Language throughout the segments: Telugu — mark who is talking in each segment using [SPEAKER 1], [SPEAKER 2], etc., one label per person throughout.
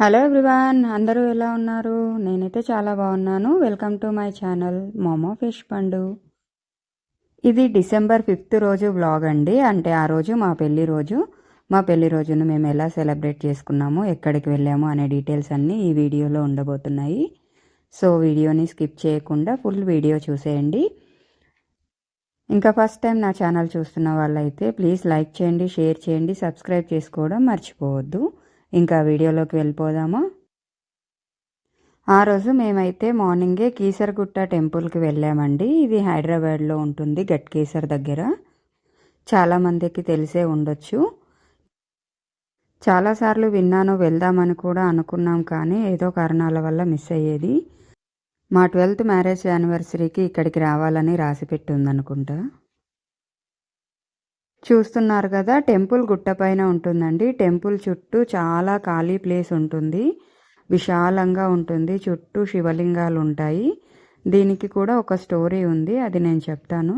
[SPEAKER 1] హలో ఎవ్రీవాన్ అందరూ ఎలా ఉన్నారు నేనైతే చాలా బాగున్నాను వెల్కమ్ టు మై ఛానల్ మోమో ఫిష్ పండు ఇది డిసెంబర్ ఫిఫ్త్ రోజు బ్లాగ్ అండి అంటే ఆ రోజు మా పెళ్లి రోజు మా పెళ్లి రోజును మేము ఎలా సెలబ్రేట్ చేసుకున్నాము ఎక్కడికి వెళ్ళాము అనే డీటెయిల్స్ అన్నీ ఈ వీడియోలో ఉండబోతున్నాయి సో వీడియోని స్కిప్ చేయకుండా ఫుల్ వీడియో చూసేయండి ఇంకా ఫస్ట్ టైం నా ఛానల్ చూస్తున్న వాళ్ళైతే ప్లీజ్ లైక్ చేయండి షేర్ చేయండి సబ్స్క్రైబ్ చేసుకోవడం మర్చిపోవద్దు ఇంకా వీడియోలోకి వెళ్ళిపోదాము ఆ రోజు మేమైతే మార్నింగే కీసరగుట్ట టెంపుల్కి వెళ్ళామండి ఇది హైదరాబాద్లో ఉంటుంది గట్కేసర్ దగ్గర చాలామందికి తెలిసే ఉండొచ్చు చాలాసార్లు విన్నాను వెళ్దామని కూడా అనుకున్నాం కానీ ఏదో కారణాల వల్ల మిస్ అయ్యేది మా ట్వెల్త్ మ్యారేజ్ యానివర్సరీకి ఇక్కడికి రావాలని ఉందనుకుంటా చూస్తున్నారు కదా టెంపుల్ గుట్టపైన ఉంటుందండి టెంపుల్ చుట్టూ చాలా ఖాళీ ప్లేస్ ఉంటుంది విశాలంగా ఉంటుంది చుట్టూ శివలింగాలు ఉంటాయి దీనికి కూడా ఒక స్టోరీ ఉంది అది నేను చెప్తాను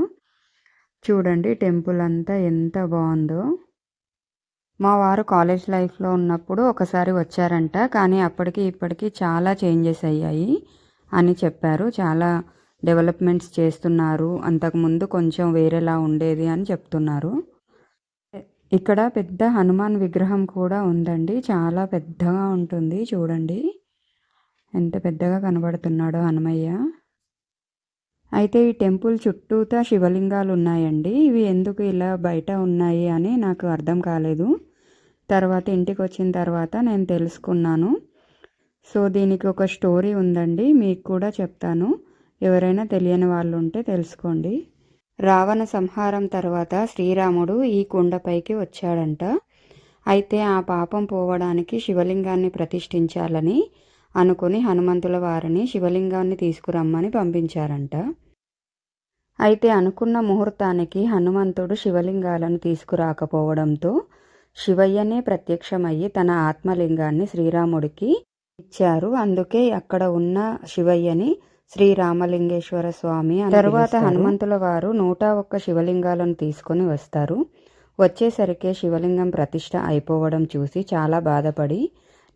[SPEAKER 1] చూడండి టెంపుల్ అంతా ఎంత బాగుందో మా వారు కాలేజ్ లైఫ్లో ఉన్నప్పుడు ఒకసారి వచ్చారంట కానీ అప్పటికి ఇప్పటికి చాలా చేంజెస్ అయ్యాయి అని చెప్పారు చాలా డెవలప్మెంట్స్ చేస్తున్నారు అంతకుముందు కొంచెం వేరేలా ఉండేది అని చెప్తున్నారు ఇక్కడ పెద్ద హనుమాన్ విగ్రహం కూడా ఉందండి చాలా పెద్దగా ఉంటుంది చూడండి ఎంత పెద్దగా కనబడుతున్నాడో హనుమయ్య అయితే ఈ టెంపుల్ చుట్టూతా శివలింగాలు ఉన్నాయండి ఇవి ఎందుకు ఇలా బయట ఉన్నాయి అని నాకు అర్థం కాలేదు తర్వాత ఇంటికి వచ్చిన తర్వాత నేను తెలుసుకున్నాను సో దీనికి ఒక స్టోరీ ఉందండి మీకు కూడా చెప్తాను ఎవరైనా తెలియని వాళ్ళు ఉంటే తెలుసుకోండి రావణ సంహారం తర్వాత శ్రీరాముడు ఈ కొండపైకి వచ్చాడంట అయితే ఆ పాపం పోవడానికి శివలింగాన్ని ప్రతిష్ఠించాలని అనుకుని హనుమంతుల వారిని శివలింగాన్ని తీసుకురమ్మని పంపించారంట అయితే అనుకున్న ముహూర్తానికి హనుమంతుడు శివలింగాలను తీసుకురాకపోవడంతో శివయ్యనే ప్రత్యక్షమయ్యి తన ఆత్మలింగాన్ని శ్రీరాముడికి ఇచ్చారు అందుకే అక్కడ ఉన్న శివయ్యని శ్రీ రామలింగేశ్వర స్వామి తర్వాత హనుమంతుల వారు నూట ఒక్క శివలింగాలను తీసుకొని వస్తారు వచ్చేసరికే శివలింగం ప్రతిష్ట అయిపోవడం చూసి చాలా బాధపడి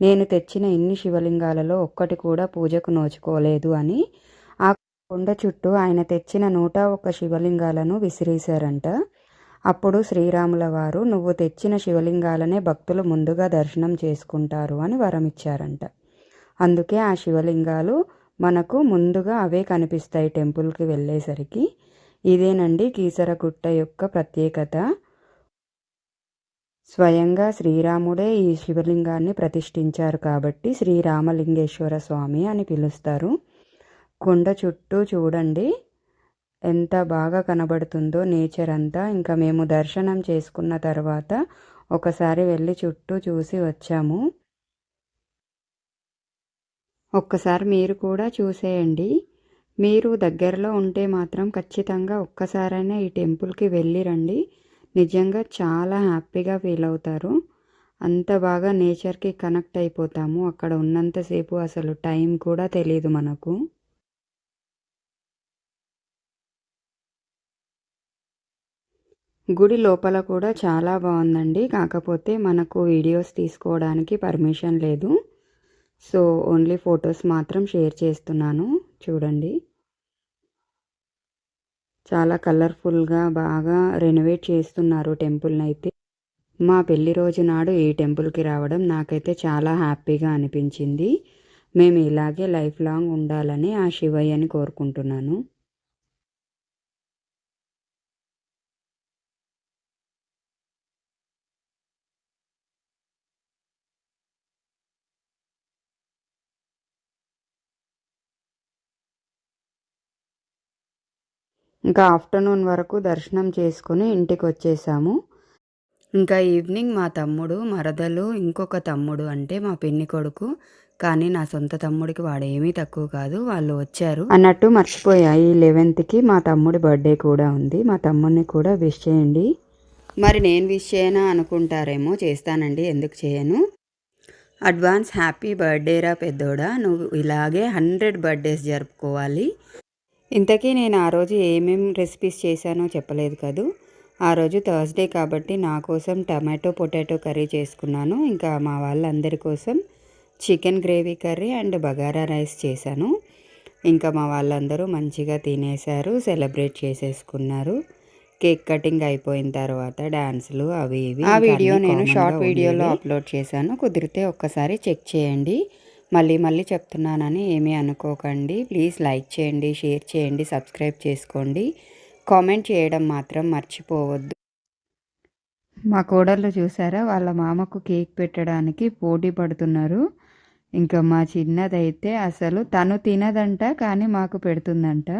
[SPEAKER 1] నేను తెచ్చిన ఇన్ని శివలింగాలలో ఒక్కటి కూడా పూజకు నోచుకోలేదు అని ఆ కొండ చుట్టూ ఆయన తెచ్చిన నూట ఒక్క శివలింగాలను విసిరేశారంట అప్పుడు శ్రీరాముల వారు నువ్వు తెచ్చిన శివలింగాలనే భక్తులు ముందుగా దర్శనం చేసుకుంటారు అని వరమిచ్చారంట అందుకే ఆ శివలింగాలు మనకు ముందుగా అవే కనిపిస్తాయి టెంపుల్కి వెళ్ళేసరికి ఇదేనండి కీసరగుట్ట యొక్క ప్రత్యేకత స్వయంగా శ్రీరాముడే ఈ శివలింగాన్ని ప్రతిష్ఠించారు కాబట్టి శ్రీరామలింగేశ్వర స్వామి అని పిలుస్తారు కొండ చుట్టూ చూడండి ఎంత బాగా కనబడుతుందో నేచర్ అంతా ఇంకా మేము దర్శనం చేసుకున్న తర్వాత ఒకసారి వెళ్ళి చుట్టూ చూసి వచ్చాము ఒక్కసారి మీరు కూడా చూసేయండి మీరు దగ్గరలో ఉంటే మాత్రం ఖచ్చితంగా ఒక్కసారైనా ఈ టెంపుల్కి వెళ్ళిరండి నిజంగా చాలా హ్యాపీగా ఫీల్ అవుతారు అంత బాగా నేచర్కి కనెక్ట్ అయిపోతాము అక్కడ ఉన్నంతసేపు అసలు టైం కూడా తెలియదు మనకు గుడి లోపల కూడా చాలా బాగుందండి కాకపోతే మనకు వీడియోస్ తీసుకోవడానికి పర్మిషన్ లేదు సో ఓన్లీ ఫొటోస్ మాత్రం షేర్ చేస్తున్నాను చూడండి చాలా కలర్ఫుల్గా బాగా రెనోవేట్ చేస్తున్నారు టెంపుల్ని అయితే మా పెళ్లి రోజు నాడు ఈ టెంపుల్కి రావడం నాకైతే చాలా హ్యాపీగా అనిపించింది మేము ఇలాగే లైఫ్ లాంగ్ ఉండాలని ఆ శివయ్యని కోరుకుంటున్నాను ఇంకా ఆఫ్టర్నూన్ వరకు దర్శనం చేసుకుని ఇంటికి వచ్చేసాము ఇంకా ఈవినింగ్ మా తమ్ముడు మరదలు ఇంకొక తమ్ముడు అంటే మా పిన్ని కొడుకు కానీ నా సొంత తమ్ముడికి వాడు ఏమీ తక్కువ కాదు వాళ్ళు వచ్చారు అన్నట్టు మర్చిపోయా ఈ లెవెన్త్కి మా తమ్ముడి బర్త్డే కూడా ఉంది మా తమ్ముడిని కూడా విష్ చేయండి మరి నేను విష్ చేయనా అనుకుంటారేమో చేస్తానండి ఎందుకు చేయను అడ్వాన్స్ హ్యాపీ బర్త్డేరా పెద్దోడా నువ్వు ఇలాగే హండ్రెడ్ బర్త్డేస్ జరుపుకోవాలి ఇంతకీ నేను ఆ రోజు ఏమేం రెసిపీస్ చేశానో చెప్పలేదు కదూ ఆ రోజు థర్స్డే కాబట్టి నా కోసం టమాటో పొటాటో కర్రీ చేసుకున్నాను ఇంకా మా వాళ్ళందరి కోసం chicken gravy curry and bagara rice చేశాను ఇంకా మా వాళ్ళందరూ మంచిగా తినేశారు సెలబ్రేట్ చేసేసుకున్నారు కేక్ కటింగ్ అయిపోయిన తర్వాత డ్యాన్సులు అవి ఇవి ఆ వీడియో నేను షార్ట్ వీడియోలో అప్లోడ్ చేశాను కుదిరితే ఒక్కసారి చెక్ చేయండి మళ్ళీ మళ్ళీ చెప్తున్నానని ఏమీ అనుకోకండి ప్లీజ్ లైక్ చేయండి షేర్ చేయండి సబ్స్క్రైబ్ చేసుకోండి కామెంట్ చేయడం మాత్రం మర్చిపోవద్దు మా కోడళ్ళు చూసారా వాళ్ళ మామకు కేక్ పెట్టడానికి పోటీ పడుతున్నారు ఇంకా మా చిన్నదైతే అసలు తను తినదంట కానీ మాకు పెడుతుందంట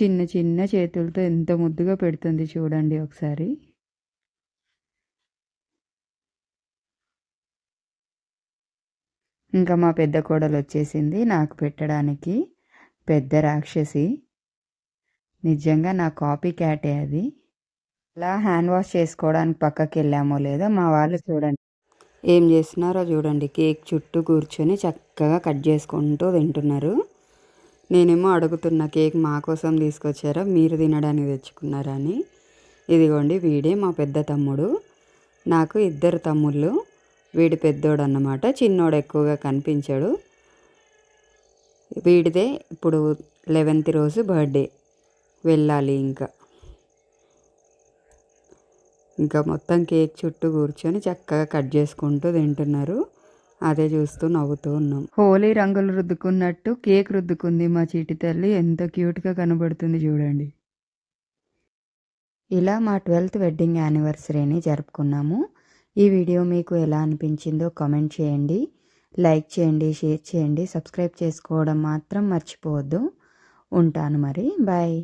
[SPEAKER 1] చిన్న చిన్న చేతులతో ఎంత ముద్దుగా పెడుతుంది చూడండి ఒకసారి ఇంకా మా పెద్ద కోడలు వచ్చేసింది నాకు పెట్టడానికి పెద్ద రాక్షసి నిజంగా నా కాపీ క్యాటే అది అలా హ్యాండ్ వాష్ చేసుకోవడానికి పక్కకి వెళ్ళామో లేదో మా వాళ్ళు చూడండి ఏం చేస్తున్నారో చూడండి కేక్ చుట్టూ కూర్చొని చక్కగా కట్ చేసుకుంటూ తింటున్నారు నేనేమో అడుగుతున్న కేక్ మా కోసం తీసుకొచ్చారా మీరు తినడానికి తెచ్చుకున్నారా అని ఇదిగోండి వీడే మా పెద్ద తమ్ముడు నాకు ఇద్దరు తమ్ముళ్ళు వీడు పెద్దోడు అన్నమాట చిన్నోడు ఎక్కువగా కనిపించాడు వీడిదే ఇప్పుడు లెవెన్త్ రోజు బర్త్డే వెళ్ళాలి ఇంకా ఇంకా మొత్తం కేక్ చుట్టూ కూర్చొని చక్కగా కట్ చేసుకుంటూ తింటున్నారు అదే చూస్తూ నవ్వుతూ ఉన్నాం హోలీ రంగులు రుద్దుకున్నట్టు కేక్ రుద్దుకుంది మా చీటి తల్లి ఎంత క్యూట్గా కనబడుతుంది చూడండి ఇలా మా ట్వెల్త్ వెడ్డింగ్ యానివర్సరీని జరుపుకున్నాము ఈ వీడియో మీకు ఎలా అనిపించిందో కామెంట్ చేయండి లైక్ చేయండి షేర్ చేయండి సబ్స్క్రైబ్ చేసుకోవడం మాత్రం మర్చిపోవద్దు ఉంటాను మరి బాయ్